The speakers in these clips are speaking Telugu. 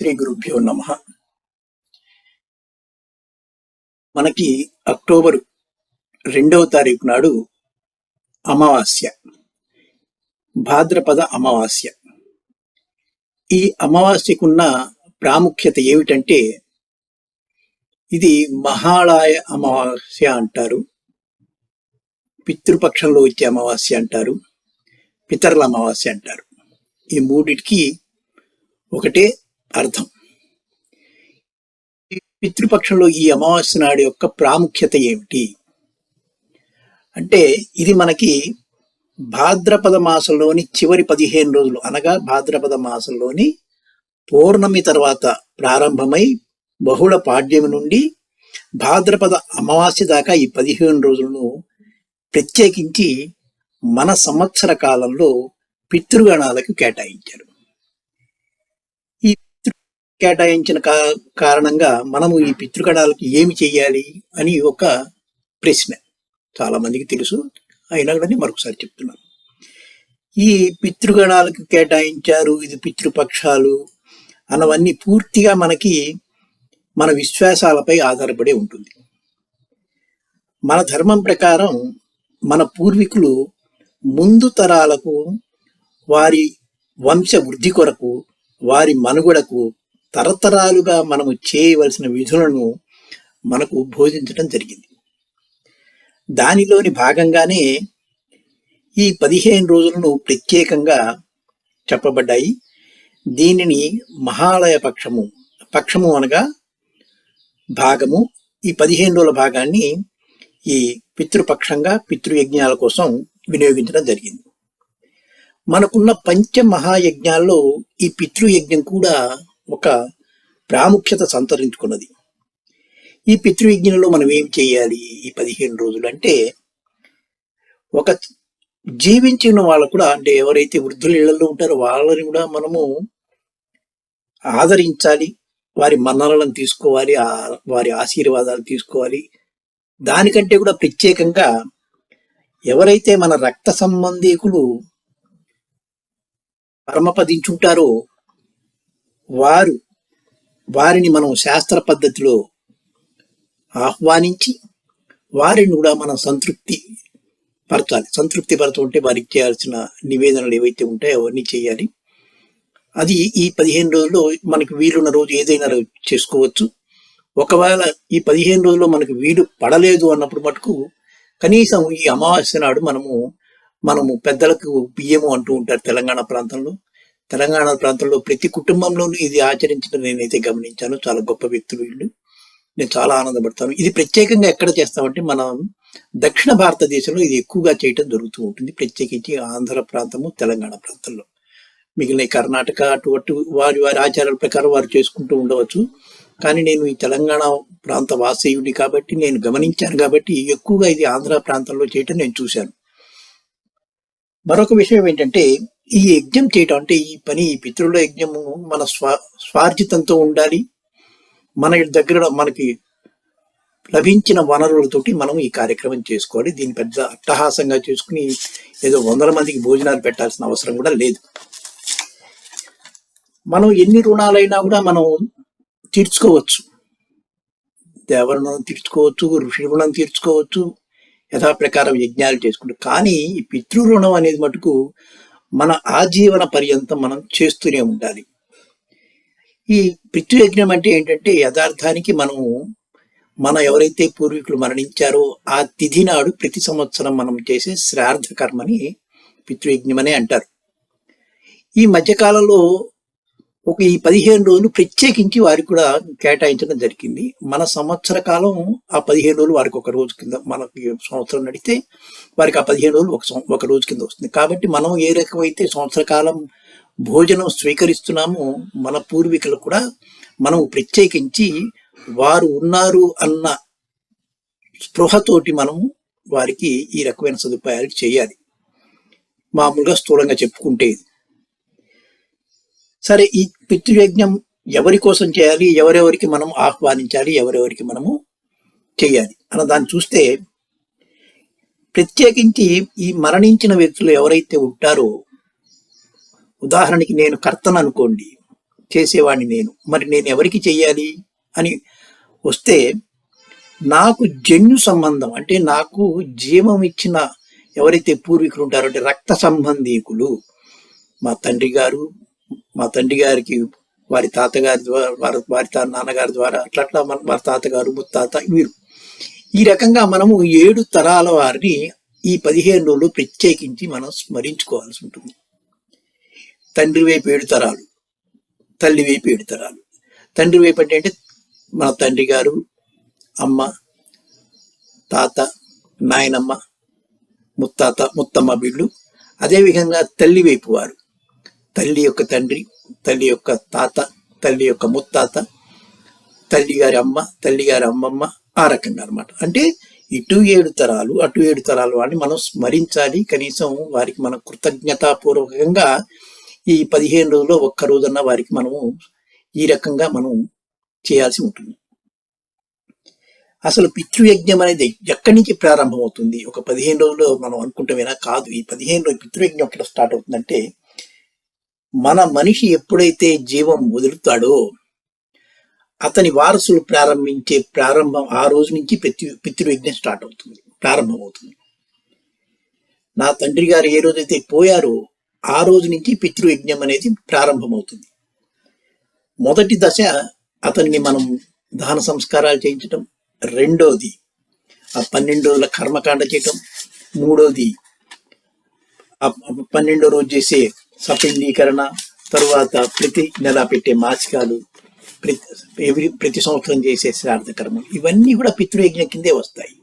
శ్రీ గురుభ్యో నమ. మనకి అక్టోబర్ రెండవ తారీఖు నాడు అమావాస్య భాద్రపద అమావాస్య. ఈ అమావాస్యకున్న ప్రాముఖ్యత ఏమిటంటే ఇది మహాళాయ అమావాస్య అంటారు పితృపక్షంలో వచ్చే అమావాస్య అంటారు పితరుల అమావాస్య అంటారు. ఈ మూడిటికి ఒకటే అర్థం. పితృపక్షంలో ఈ అమావాస్య నాడు యొక్క ప్రాముఖ్యత ఏమిటి? అంటే ఇది మనకి భాద్రపద మాసంలోని చివరి పదిహేను రోజులు అనగా భాద్రపద మాసంలోని పౌర్ణమి తర్వాత ప్రారంభమై బహుళ పాడ్యమి నుండి భాద్రపద అమావాస్య దాకా ఈ పదిహేను రోజులను ప్రత్యేకించి మన సంవత్సర కాలంలో పితృగణాలకు కేటాయించారు. కేటాయించిన కా- కారణంగా మనము ఈ పితృగణాలకు ఏమి చేయాలి అని ఒక ప్రశ్న చాలా మందికి తెలుసు. అయినా కూడా మరొకసారి చెప్తున్నాను. ఈ పితృగణాలకు కేటాయించారు ఇది పితృపక్షాలు అన్నవన్నీ పూర్తిగా మనకి మన విశ్వాసాలపై ఆధారపడి ఉంటుంది. మన ధర్మం ప్రకారం మన పూర్వీకులు ముందు తరాలకు వారి వంశ వృద్ధి కొరకు వారి మనుగడకు తరతరాలుగా మనము చేయవలసిన విధులను మనకు బోధించడం జరిగింది. దానిలోని భాగంగానే ఈ పదిహేను రోజులను ప్రత్యేకంగా చెప్పబడ్డాయి. దీనిని మహాలయ పక్షము పక్షము అనగా భాగము. ఈ పదిహేను రోజుల భాగాన్ని ఈ పితృపక్షంగా పితృయజ్ఞాల కోసం వినియోగించడం జరిగింది. మనకున్న పంచ మహాయజ్ఞాల్లో ఈ పితృయజ్ఞం కూడా ఒక ప్రాముఖ్యత సంతరించుకున్నది. ఈ పితృవిజ్ఞలో మనం ఏం చేయాలి ఈ పదిహేను రోజులు అంటే ఒక జీవించిన వాళ్ళు కూడా అంటే ఎవరైతే వృద్ధుల ఇళ్ళలో ఉంటారో వాళ్ళని కూడా మనము ఆదరించాలి. వారి మన్ననలను తీసుకోవాలి ఆ వారి ఆశీర్వాదాలు తీసుకోవాలి. దానికంటే కూడా ప్రత్యేకంగా ఎవరైతే మన రక్త సంబంధీకులు పరమపదించుంటారో వారు వారిని మనం శాస్త్ర పద్ధతిలో ఆహ్వానించి వారిని కూడా మనం సంతృప్తి పరచాలి. సంతృప్తి పరచుకుంటే వారికి చేయాల్సిన నివేదనలు ఏవైతే ఉంటాయో అవన్నీ చేయాలి. అది ఈ పదిహేను రోజుల్లో మనకి వీలున్న రోజు ఏదైనా చేసుకోవచ్చు. ఒకవేళ ఈ పదిహేను రోజుల్లో మనకు వీలు పడలేదు అన్నప్పుడు మటుకు కనీసం ఈ అమావాస్య నాడు మనము మనము పెద్దలకు బియ్యము అంటూ ఉంటారు తెలంగాణ ప్రాంతంలో. తెలంగాణ ప్రాంతంలో ప్రతి కుటుంబంలోనూ ఇది ఆచరించడం నేనైతే గమనించాను. చాలా గొప్ప వ్యక్తులు వీళ్ళు. నేను చాలా ఆనందపడతాను. ఇది ప్రత్యేకంగా ఎక్కడ చేస్తామంటే మనం దక్షిణ భారతదేశంలో ఇది ఎక్కువగా చేయటం జరుగుతూ ఉంటుంది. ప్రత్యేకించి ఆంధ్ర ప్రాంతము తెలంగాణ ప్రాంతంలో. మిగిలిన కర్ణాటక అటు అటు వారి వారి ఆచారాల ప్రకారం వారు చేసుకుంటూ ఉండవచ్చు. కానీ నేను ఈ తెలంగాణ ప్రాంత వాసీయుడి కాబట్టి నేను గమనించాను కాబట్టి ఎక్కువగా ఇది ఆంధ్ర ప్రాంతంలో చేయటం నేను చూశాను. మరొక విషయం ఏంటంటే ఈ యజ్ఞం చేయటం అంటే ఈ పని ఈ పితృల యజ్ఞము మన స్వా స్వార్జితంతో ఉండాలి. మన దగ్గర మనకి లభించిన వనరులతోటి మనం ఈ కార్యక్రమం చేసుకోవాలి. దీని పెద్ద అట్టహాసంగా చేసుకుని ఏదో వందల మందికి భోజనాలు పెట్టాల్సిన అవసరం కూడా లేదు. మనం ఎన్ని రుణాలైనా కూడా మనం తీర్చుకోవచ్చు. దేవర రుణం తీర్చుకోవచ్చు ఋషి రుణం తీర్చుకోవచ్చు యథాప్రకారం యజ్ఞాలు చేసుకుంటాం. కానీ ఈ పితృ రుణం అనేది మటుకు మన ఆజీవన పర్యంతం మనం చేస్తూనే ఉండాలి. ఈ పితృయజ్ఞం అంటే ఏంటంటే యథార్థానికి మనం మన ఎవరైతే పూర్వీకులు మరణించారో ఆ తిథి నాడు ప్రతి సంవత్సరం మనం చేసే శ్రార్థ కర్మని పితృయజ్ఞం అంటారు. ఈ మధ్యకాలంలో ఒక ఈ పదిహేను రోజులు ప్రత్యేకించి వారికి కూడా కేటాయించడం జరిగింది. మన సంవత్సర కాలం ఆ పదిహేను రోజులు వారికి ఒక రోజు కింద మనకి సంవత్సరం నడితే వారికి ఆ పదిహేను రోజులు ఒక ఒక రోజు కింద వస్తుంది. కాబట్టి మనం ఏ రకమైతే సంవత్సర కాలం భోజనం స్వీకరిస్తున్నామో మన పూర్వీకులు కూడా మనం ప్రత్యేకించి వారు ఉన్నారు అన్న స్పృహతోటి మనం వారికి ఈ రకమైన సదుపాయాలు చేయాలి. మామూలుగా స్థూలంగా చెప్పుకుంటే సరే ఈ పితృయజ్ఞం ఎవరి కోసం చేయాలి? ఎవరెవరికి మనం ఆహ్వానించాలి? ఎవరెవరికి మనము చేయాలి? అన్న దాన్ని చూస్తే ప్రత్యేకించి ఈ మరణించిన వ్యక్తులు ఎవరైతే ఉంటారో ఉదాహరణకి నేను కర్తను అనుకోండి చేసేవాడిని నేను. మరి నేను ఎవరికి చెయ్యాలి అని వస్తే నాకు జన్యు సంబంధం అంటే నాకు జీవం ఇచ్చిన ఎవరైతే పూర్వీకులు ఉంటారో అంటే రక్త సంబంధీకులు మా తండ్రి గారు మా తండ్రి గారికి వారి తాతగారి ద్వారా వారి వారి తా- నాన్నగారి ద్వారా అట్లట్లా మన వారి తాతగారు ముత్తాత వీరు. ఈ రకంగా మనము ఏడు తరాల వారిని ఈ పదిహేను రోజులు ప్రత్యేకించి మనం స్మరించుకోవాల్సి ఉంటుంది. తండ్రి వైపు ఏడు తరాలు తల్లి వైపు ఏడు తరాలు. తండ్రి వైపు అంటే అంటే మన తండ్రి గారు అమ్మ తాత నాయనమ్మ ముత్తాత ముత్తమ్మ వీళ్ళు. అదేవిధంగా తల్లి వైపు వారు. తల్లి యొక్క తండ్రి తల్లి యొక్క తాత తల్లి యొక్క ముత్తాత తల్లి గారి అమ్మ తల్లి గారి అమ్మమ్మ ఆ రకంగా అనమాట అంటే ఇటు ఏడు తరాలు అటు ఏడు తరాల వాడిని మనం స్మరించాలి. కనీసం వారికి మనం కృతజ్ఞతాపూర్వకంగా ఈ పదిహేను రోజుల్లో ఒక్క రోజున్న వారికి మనము ఈ రకంగా మనం చేయాల్సి ఉంటుంది. అసలు పితృయజ్ఞం అనేది ఎక్కడి నుంచి ప్రారంభమవుతుంది? ఒక పదిహేను రోజుల్లో మనం అనుకుంటామేనా? కాదు. ఈ పదిహేను రోజు పితృయజ్ఞం ఎక్కడ స్టార్ట్ అవుతుందంటే మన మనిషి ఎప్పుడైతే జీవం వదులుతాడో అతని వారసులు ప్రారంభించే ప్రారంభం ఆ రోజు నుంచి పితృ పితృయజ్ఞం స్టార్ట్ అవుతుంది ప్రారంభమవుతుంది. నా తండ్రి గారు ఏ రోజైతే పోయారో ఆ రోజు నుంచి పితృయజ్ఞం అనేది ప్రారంభమవుతుంది. మొదటి దశ అతన్ని మనం దాన సంస్కారాలు చేయించటం రెండోది ఆ పన్నెండు రోజుల కర్మకాండ చేయటం మూడోది ఆ పన్నెండో రోజు చేసే సపిండీకరణ తరువాత ప్రతి నెల పెట్టే మాసికాలు ప్రతి ప్రతి సంవత్సరం చేసే శ్రాద్ధ కర్మలు ఇవన్నీ కూడా పితృయజ్ఞం కిందే వస్తాయి.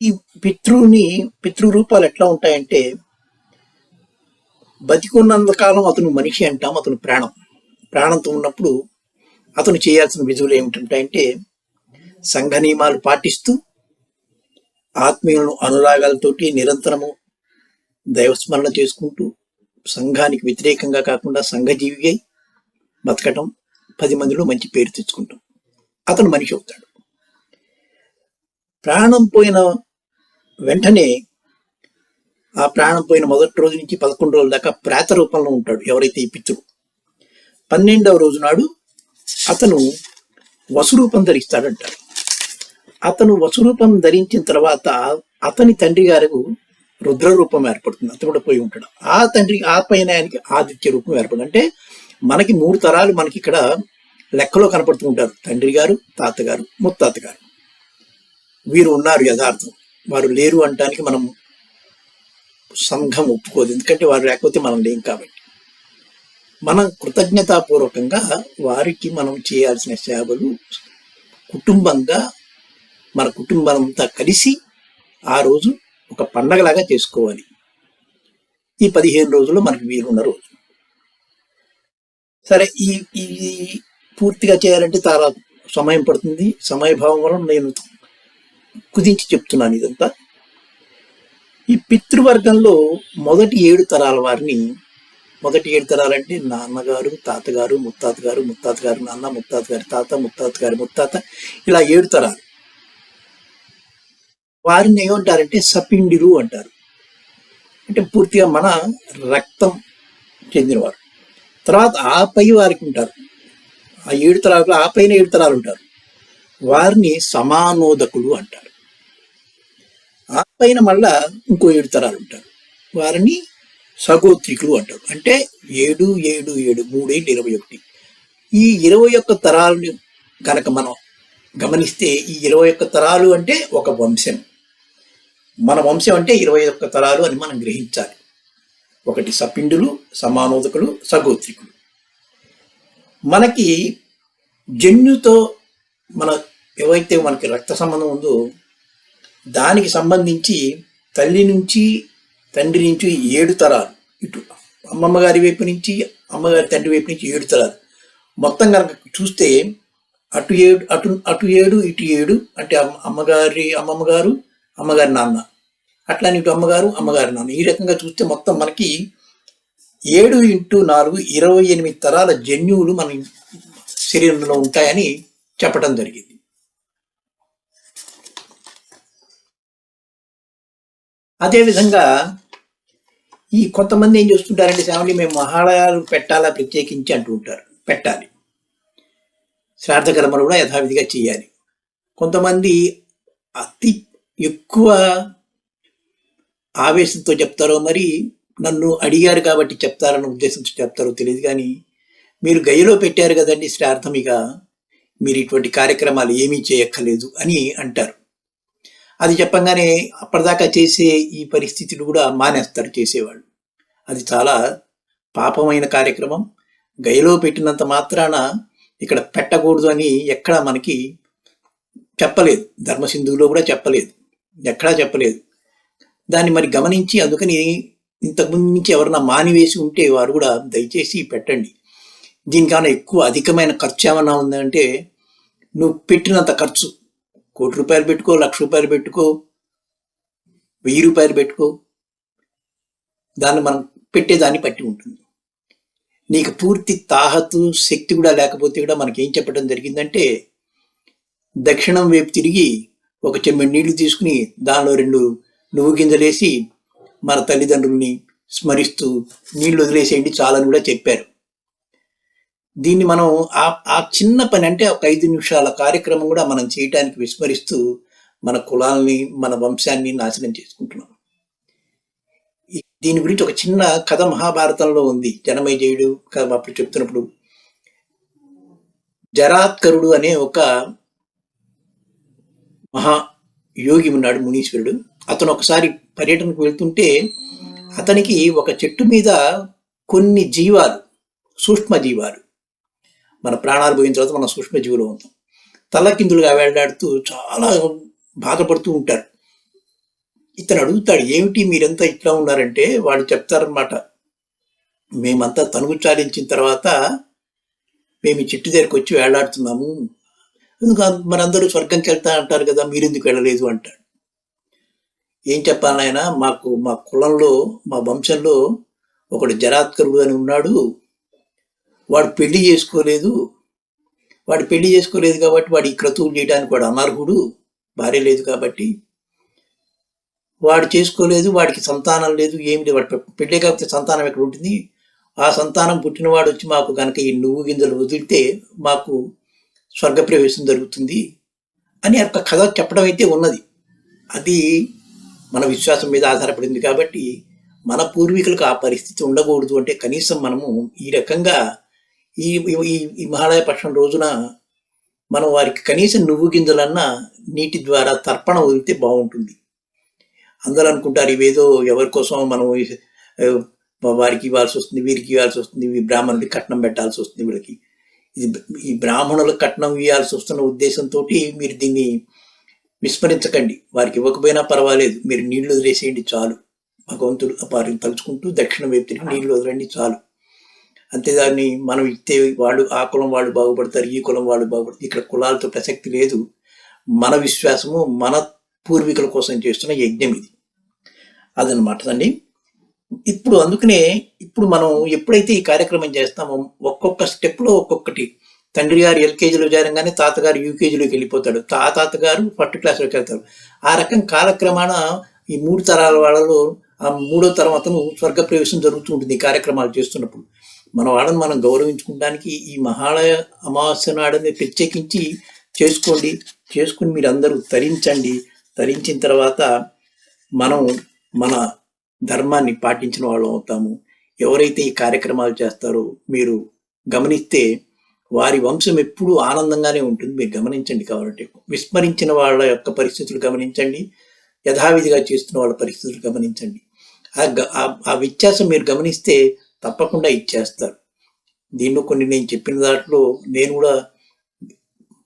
ఈ పితృని పితృ రూపాలు ఎట్లా ఉంటాయంటే బతికున్నంత కాలం అతను మనిషి అంటాం అతను ప్రాణం. ప్రాణంతో ఉన్నప్పుడు అతను చేయాల్సిన విధులు ఏమిటంటే సంఘ నియమాలు పాటిస్తూ ఆత్మీయులను అనురాగాలతోటి నిరంతరము దైవస్మరణ చేసుకుంటూ సంఘానికి వ్యతిరేకంగా కాకుండా సంఘజీవి అయి బతకటం పది మందిలో మంచి పేరు తెచ్చుకుంటాం. అతను మనిషి అవుతాడు. ప్రాణం పోయిన వెంటనే ఆ ప్రాణం పోయిన మొదటి రోజు నుంచి పదకొండు రోజుల దాకా ప్రేత రూపంలో ఉంటాడు ఎవరైతే ఈ పిత్రుడు పన్నెండవ రోజు నాడు అతను వసురూపం ధరిస్తాడంటాడు అతను వసురూపం ధరించిన తర్వాత అతని తండ్రి గారు రుద్ర రూపం ఏర్పడుతుంది. అంత కూడా పోయి ఉంటాడు. ఆ తండ్రి ఆ పైన ఆయనకి ఆదిత్య రూపం ఏర్పడుతుంది. అంటే మనకి మూడు తరాలు మనకి ఇక్కడ లెక్కలో కనపడుతూ ఉంటారు. తండ్రి గారు తాతగారు ముత్తాత గారు వీరు ఉన్నారు యథార్థం. వారు లేరు అంటానికి మనం సంఘం ఒప్పుకోదు. ఎందుకంటే వారు లేకపోతే మనం లేం కాబట్టి. మనం కృతజ్ఞతాపూర్వకంగా వారికి మనం చేయాల్సిన సేవలు కుటుంబంగా మన కుటుంబం అంతా కలిసి ఆ రోజు ఒక పండగలాగా చేసుకోవాలి. ఈ పదిహేను రోజులు మనకి వీలున్న రోజు. సరే ఈ ఈ పూర్తిగా చేయాలంటే చాలా సమయం పడుతుంది. సమయభావం వలన నేను కుదించి చెప్తున్నాను ఇదంతా. ఈ పితృవర్గంలో మొదటి ఏడు తరాల వారిని మొదటి ఏడు తరాలంటే నాన్నగారు తాతగారు ముత్తాత గారు ముత్తాత గారు నాన్న ముత్తాతగారి తాత ముత్తాతగారి ముత్తాత ఇలా ఏడు తరాలు. వారిని ఏమంటారంటే సపిండిలు అంటారు. అంటే పూర్తిగా మన రక్తం చెందినవారు. తర్వాత ఆ పై వారికి ఉంటారు. ఆ ఏడు తరాలు ఆ పైన ఏడు తరాలు ఉంటారు. వారిని సమానోదకులు అంటారు. ఆ పైన మళ్ళా ఇంకో ఏడు తరాలు ఉంటారు. వారిని సగోత్రికులు అంటారు. అంటే ఏడు ఏడు ఏడు మూడేళ్ళు ఇరవై ఒకటి. ఈ ఇరవై ఒక్క తరాలను కనుక మనం గమనిస్తే ఈ ఇరవై ఒక్క తరాలు అంటే ఒక వంశం. మన వంశం అంటే ఇరవై ఒక్క తరాలు అని మనం గ్రహించాలి. ఒకటి సపిండులు సమానోదకులు సగోత్రికులు. మనకి జన్యుతో మన ఏవైతే మనకి రక్త సంబంధం ఉందో దానికి సంబంధించి తల్లి నుంచి తండ్రి నుంచి ఏడు తరాలు. ఇటు అమ్మమ్మ గారి వైపు నుంచి అమ్మగారి తండ్రి వైపు నుంచి ఏడు తరాలు. మొత్తం కనుక చూస్తే అటు ఏడు అటు అటు ఏడు ఇటు ఏడు అంటే అమ్మ- అమ్మగారి అమ్మమ్మ గారు అమ్మగారి నాన్న. అట్లానే ఇటు అమ్మగారు అమ్మగారి నాన్న. ఈ రకంగా చూస్తే మొత్తం మనకి ఏడు ఇంటూ నాలుగు ఇరవై ఎనిమిది తరాల జన్యువులు మన శరీరంలో ఉంటాయని చెప్పడం జరిగింది. అదేవిధంగా ఈ కొంతమంది ఏం చేస్తుంటారంటే శ్రావణి మేము మహాలయాలు పెట్టాలా? ప్రత్యేకించి అంటూ ఉంటారు. పెట్టాలి. శ్రాద్ధ కర్మలు కూడా యథావిధిగా చేయాలి. కొంతమంది అతి ఎక్కువ ఆవేశంతో చెప్తారో మరి నన్ను అడిగారు కాబట్టి చెప్తారన్న ఉద్దేశంతో చెప్తారో తెలియదు కానీ మీరు గయ్యలో పెట్టారు కదండి శ్రార్థం ఇక మీరు ఇటువంటి కార్యక్రమాలు ఏమీ చేయక్కర్లేదు అని అంటారు. అది చెప్పంగానే అప్పటిదాకా చేసే ఈ పరిస్థితులు కూడా మానేస్తారు చేసేవాళ్ళు. అది చాలా పాపమైన కార్యక్రమం. గయలో పెట్టినంత మాత్రాన ఇక్కడ పెట్టకూడదు అని ఎక్కడా మనకి చెప్పలేదు. ధర్మసింధువులో కూడా చెప్పలేదు. ఎక్కడా చెప్పలేదు. దాన్ని మరి గమనించి అందుకని ఇంతకుముందు నుంచి ఎవరన్నా మానివేసి ఉంటే వారు కూడా దయచేసి పెట్టండి. దీనికన్నా ఎక్కువ అధికమైన ఖర్చు ఏమన్నా ఉందంటే నువ్వు పెట్టినంత ఖర్చు. కోటి రూపాయలు పెట్టుకో లక్ష రూపాయలు పెట్టుకో వెయ్యి రూపాయలు పెట్టుకో. దాన్ని మనం పెట్టేదాన్ని పట్టి ఉంటుంది. నీకు పూర్తి తాహతు శక్తి కూడా లేకపోతే కూడా మనకి ఏం చెప్పడం జరిగిందంటే దక్షిణం వైపు తిరిగి ఒక చెమ్మెడి నీళ్ళు తీసుకుని దానిలో రెండు నువ్వు గింజలేసి మన తల్లిదండ్రుల్ని స్మరిస్తూ నీళ్ళు వదిలేసేయండి చాలని కూడా చెప్పారు. దీన్ని మనం ఆ ఆ చిన్న పని అంటే ఒక ఐదు నిమిషాల కార్యక్రమం కూడా మనం చేయటానికి విస్మరిస్తూ మన కులాల్ని మన వంశాన్ని నాశనం చేసుకుంటున్నాం. దీని గురించి ఒక చిన్న కథ మహాభారతంలో ఉంది. జనమేజయుడు కథ అప్పుడు చెప్తున్నప్పుడు జరాత్కరుడు అనే ఒక మహా యోగి ఉన్నాడు మునీశ్వరుడు. అతను ఒకసారి పర్యటనకు వెళ్తుంటే అతనికి ఒక చెట్టు మీద కొన్ని జీవాలు సూక్ష్మ జీవాలు. మన ప్రాణాలు పోయిన తర్వాత మన సూక్ష్మజీవులు ఉంటాం తలకిందులుగా వేలాడుతూ చాలా బాధపడుతూ ఉంటారు. ఇతను అడుగుతాడు ఏమిటి మీరంతా ఇట్లా ఉన్నారంటే? వాళ్ళు చెప్తారనమాట మేమంతా తనుగు చాలించిన తర్వాత మేము ఈ చెట్టు దగ్గరికి వచ్చి వేలాడుతున్నాము ఎందుకు మనందరూ స్వర్గంకి వెళ్తా అంటారు కదా మీరు ఎందుకు వెళ్ళలేదు అంటాడు. ఏం చెప్పాలి ఆయన మాకు మా కులంలో మా వంశంలో ఒకడు జరాత్కరుడు అని ఉన్నాడు. వాడు పెళ్ళి చేసుకోలేదు. వాడు పెళ్ళి చేసుకోలేదు కాబట్టి వాడు ఈ క్రతువులు చేయడానికి వాడు అనర్హుడు. భార్య లేదు కాబట్టి. వాడు చేసుకోలేదు వాడికి సంతానం లేదు ఏమి లేదు. వాడు పెళ్ళి పెళ్ళే కాకపోతే సంతానం ఎక్కడ ఉంటుంది? ఆ సంతానం పుట్టినవాడు వచ్చి మాకు కనుక ఈ నువ్వు గింజలు వదిలితే మాకు స్వర్గప్రవేశం జరుగుతుంది అని ఒక కథ చెప్పడం అయితే ఉన్నది. అది మన విశ్వాసం మీద ఆధారపడింది కాబట్టి మన పూర్వీకులకు ఆ పరిస్థితి ఉండకూడదు అంటే కనీసం మనము ఈ రకంగా ఈ ఈ మహాలయ పక్షం రోజున మనం వారికి కనీసం నువ్వు గింజలన్నా నీటి ద్వారా తర్పణ వదిలితే బాగుంటుంది. అందరూ అనుకుంటారు ఇవేదో ఎవరి కోసం మనం వారికి ఇవ్వాల్సి వస్తుంది వీరికి ఇవ్వాల్సి వస్తుంది బ్రాహ్మణుడికి కట్నం పెట్టాల్సి వస్తుంది వీళ్ళకి. ఈ బ్రాహ్మణులకు కట్నం ఇవ్వాల్సి వస్తున్న ఉద్దేశంతో మీరు దీన్ని విస్మరించకండి. వారికి ఇవ్వకపోయినా పర్వాలేదు. మీరు నీళ్ళు వదిలేసేయండి చాలు. భగవంతుడు వారిని తలుచుకుంటూ దక్షిణ వైపు తిరిగి నీళ్ళు వదలండి చాలు. అంతేదాన్ని మనం ఇస్తే వాళ్ళు ఆ కులం వాళ్ళు బాగుపడతారు ఈ కులం వాళ్ళు బాగుపడతారు. ఇక్కడ కులాలతో ప్రసక్తి లేదు. మన విశ్వాసము మన పూర్వీకుల కోసం చేస్తున్న యజ్ఞం ఇది. అదనమాట అండి. ఇప్పుడు అందుకనే ఇప్పుడు మనం ఎప్పుడైతే ఈ కార్యక్రమం చేస్తామో ఒక్కొక్క స్టెప్లో ఒక్కొక్కటి. తండ్రి గారు ఎల్కేజీలో చేరంగానే తాతగారు యూకేజీలోకి వెళ్ళిపోతాడు. తా తాతగారు ఫస్ట్ క్లాస్లోకి వెళ్తారు. ఆ రకం కాలక్రమాన ఈ మూడు తరాల వాళ్ళలో ఆ మూడో తరం అతను స్వర్గప్రవేశం జరుగుతూ ఉంటుంది ఈ కార్యక్రమాలు చేస్తున్నప్పుడు. మన వాళ్ళని మనం గౌరవించుకోవడానికి ఈ మహాలయ అమావాస్య నాడని ప్రత్యేకించి చేసుకోండి. చేసుకుని మీరు అందరూ తరించండి. తరించిన తర్వాత మనం మన ధర్మాన్ని పాటించిన వాళ్ళం అవుతాము. ఎవరైతే ఈ కార్యక్రమాలు చేస్తారో మీరు గమనిస్తే వారి వంశం ఎప్పుడూ ఆనందంగానే ఉంటుంది. మీరు గమనించండి కాబట్టి. విస్మరించిన వాళ్ళ యొక్క పరిస్థితులు గమనించండి. యథావిధిగా చేస్తున్న వాళ్ళ పరిస్థితులు గమనించండి. ఆ గ- ఆ- ఆ వ్యత్యాసం మీరు గమనిస్తే తప్పకుండా ఇచ్చేస్తారు. దీనిలో కొన్ని నేను చెప్పిన దాంట్లో నేను కూడా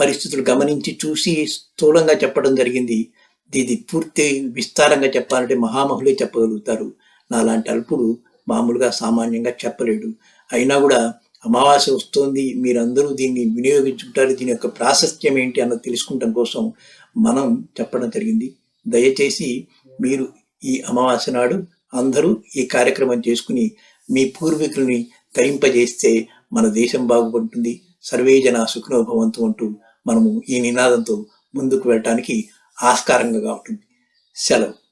పరిస్థితులు గమనించి చూసి స్థూలంగా చెప్పడం జరిగింది. ఇది పూర్తి విస్తారంగా చెప్పాలంటే మహామహులే చెప్పగలుగుతారు. నాలాంటి అల్పుడు మామూలుగా సామాన్యంగా చెప్పలేడు. అయినా కూడా అమావాస్య వస్తోంది మీరందరూ దీన్ని వినియోగించుకుంటారు. దీని యొక్క ప్రాశస్త్యం ఏంటి అన్నది తెలుసుకుంటాం కోసం మనం చెప్పడం జరిగింది. దయచేసి మీరు ఈ అమావాస్య నాడు అందరూ ఈ కార్యక్రమం చేసుకుని మీ పూర్వీకుల్ని తరింపజేస్తే మన దేశం బాగుపడుతుంది. సర్వే జన భవంతు అంటూ మనము ఈ నినాదంతో ముందుకు వెళ్ళటానికి ఆస్కారంగా ఉంటుంది. సెలవు.